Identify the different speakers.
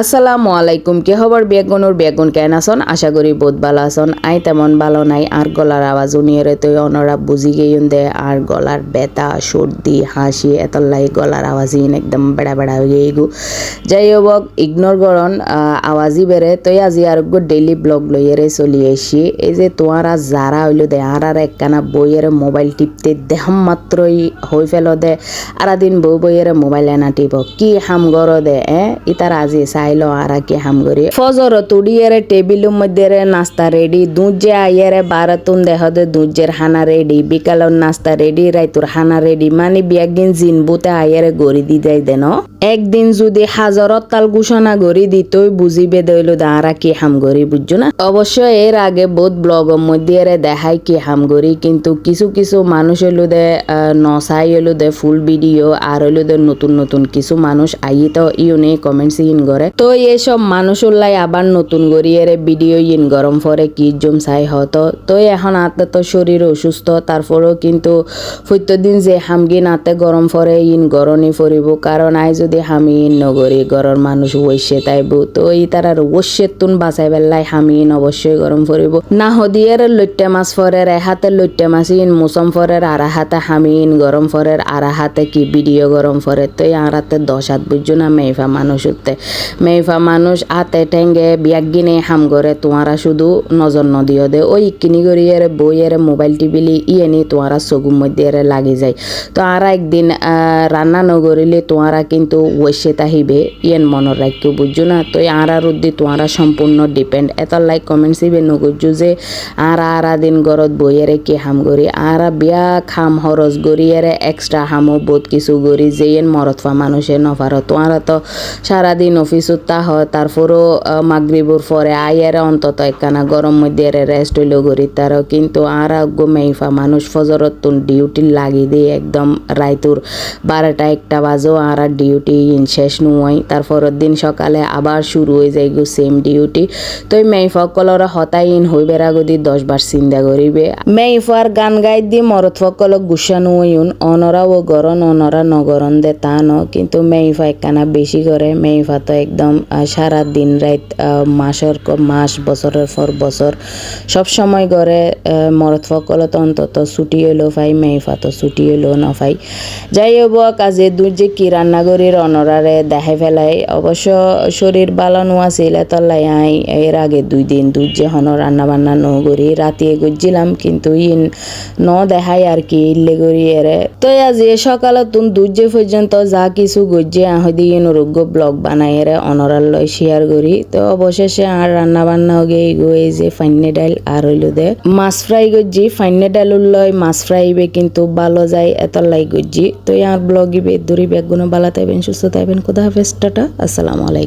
Speaker 1: আসসালামু আলাইকুম। কি খবর? বেগুনুর বেগুন কেন আসন? আশা করি বহুত ভালো আসন। আই তেমন ভালো নাই। আর গলার আওয়াজ উনিয়ে তো অনরা বুঝি গেইন দে। আর গলার ব্যথা, সর্দি, হাসি এত লাই গলার আওয়াজ ইন একদম বেড়া বেড়া হয়ে গেইগু যাই হোক, ইগনোর করন আওয়াজই বেড়ে। তো আজি আর ডেইলি ব্লগ লইয়েরে চলি আসি এই যে তোমারা যারা হইল দে, আর আর একখানা বইয়ের মোবাইল টিপতে দেহম মাত্রই হই ফেলো দে। আর দিন বউ বইয়ের মোবাইল এনা টিপ। কি হাম গর দে, এ? ইতার আজি চাইলো আর কি হাম করি ফজর তুড়িয়েরে টেবিলের মধ্যে নাস্তা রেডি যে আইয়েরে বারাতুন দেহ দে দুধের হানা রেডি বিকালের নাস্তা রেডি রাইতুর হানা রেডি মানে বিয়াগিন জিনবুতে আইয়েরে গড়ি দি যাই দেন একদিন যদি হাজারত তাল ঘোষণা করি দিতই বুঝিবে দইল দাঁড়া কি হাম করি, বুঝছ না? অবশ্য এর আগে বহুত ব্লগের মধ্যে দেখাই কি হাম করি, কিন্তু কিছু কিছু মানুষ হইল দে নসাই হইল দে ফুল ভিডিও আর হইল দে নতুন নতুন কিছু মানুষ আই তো ইউনে কমেন্টস ইন করে। তো এইসব মানুষ উল্লাই আবার নতুন করি এর ভিডিও ইন গরম পরে কি জুম চাই হতো। তো এখন আতে তো শরীর অসুস্থ, তারপরেও কিন্তু প্রত্যেকদিন যে হামগি নাতে গরম পরে ইন গরমই পরিব, কারণ আই যদি হামি ইন নগরী গরর মানুষ ওইসে তাইব। তো এই তারার ওষের তুন বাঁচাই বেলাই হামিন অবশ্যই গরম পরিব। না হদিয়ের লইট্টে মাছ ফরের, এ হাতে লইট্টে মাছ ইন মুসম ফরের, আর হাতে হামিন গরম ফরের, আর হাতে কি ভিডিও গরম ফরের। তো আর হাতে দশ হাত বুঝছ না মেইফা মানুষ উঠতে। মেইফা মানুষ হাতে ঠেঙ্গে বিয়াগিনে হাম করে, তোমারা শুধু নজর নদিও দে। ওই কিনি করিয়ে বইয়ের মোবাইল টিপিলি ইয়ে নি তোমারা চকুর মধ্যে লাগি যায়। তো আর একদিন রান্না নগরিলে তোমারা কিন্তু ওয়েসে তাহিবে, ইয়েন মনের রাখিও বুঝছ না? তো আর আর উদ্দি তোমারা সম্পূর্ণ ডিপেন্ড এত লাইক কমেন্টস ইবে নগুজু যে, আর আর দিন গরত বইয়েরে কি হাম করি? আর বিয়া খাম হরস গরিয়েরে এক্সট্রা হামো বহুত কিছু গরি যে ইয়েন মরতফা মানুষে নফার তোমারা তো সারাদিন অফিসত তা হয়, তারপরও মাগরিবুর পরে আইয়েরে অন্তত একখানা গরম মধ্যে রেস্ট হইল গরি তারও কিন্তু আর গো মেইফা মানুষ ফজরত ডিউটি লাগি দিয়ে একদম রাইতুর বারোটা একটা বাজো আর আর ডিউটি শেষ নুয়াই। তারপরের দিন সকালে আবার শুরু হয়ে যায় গো সেম ডিউটি তো মেইফা কলর হতাই ইন হই বেড়া গদি দশ বার চিন্তা করিবে। মেইফার গান গাই দি মরত ফকলক গুসানো হইন অনরা ও গরন অনরা নগরন দে তা ন কিন্তু মেইফা একখানা বেশি করে। মেইফা তো একদম সারা দিন রাত মাসের মাস, বছরের পর বছর সব সময় করে মরত ফকলত অন্তত ছুটি হইল ফাই মেইফা তো ছুটি হইল না ফাই যাই হোক কাজে দূর যে কি রান্নাগরির অনরারে দেখে ফেলাই। অবশ্য শরীর ভালো নোয়া ছিল তল্লাই আই এর আগে দুই দিন দুধ যে হন রান্না বান্না ন করি রাতে গুজিলাম কিন্তু ইন ন দেখাই আর কি ইল্লে করি এরে। তো আজি সকালে তুন দুধ যে পর্যন্ত যা কিছু গজ্জে আহদি ইন রোগ্য ব্লগ বানাই এরে অনরার লয় শেয়ার করি। তো অবশেষে আর রান্না বান্না হগে গই যে ফাইনে ডাইল আর হইল দে। মাছ ফ্রাই গজ্জি ফাইনে ডাইল লয় মাছ ফ্রাই বে কিন্তু ভালো যায় এত লাই গজ্জি তো আর ব্লগ ইবে দূরি ব্যাগুনো বালা তাইবেন সুস্থ থাকবেন। খুদা হাফেজ টাটা আসসালামু আলাইকুম।